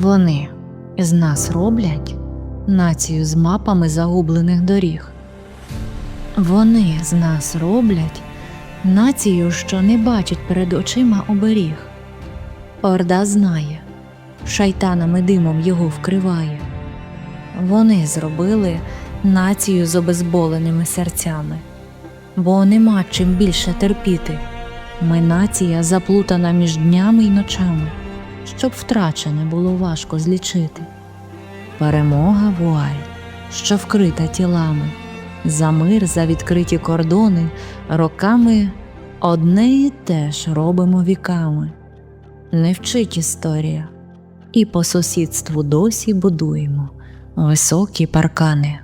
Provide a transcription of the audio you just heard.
Вони з нас роблять націю з мапами загублених доріг. Вони з нас роблять націю, що не бачить перед очима оберіг. Орда знає, шайтанами димом його вкриває. Вони зробили націю з обезболеними серцями, бо нема чим більше терпіти. Ми нація заплутана між днями й ночами, щоб втрачене було важко злічити. Перемога вуаль, що вкрита тілами, за мир, за відкриті кордони, роками одне і те ж робимо віками. Не вчить історія, і по сусідству досі будуємо високі паркани.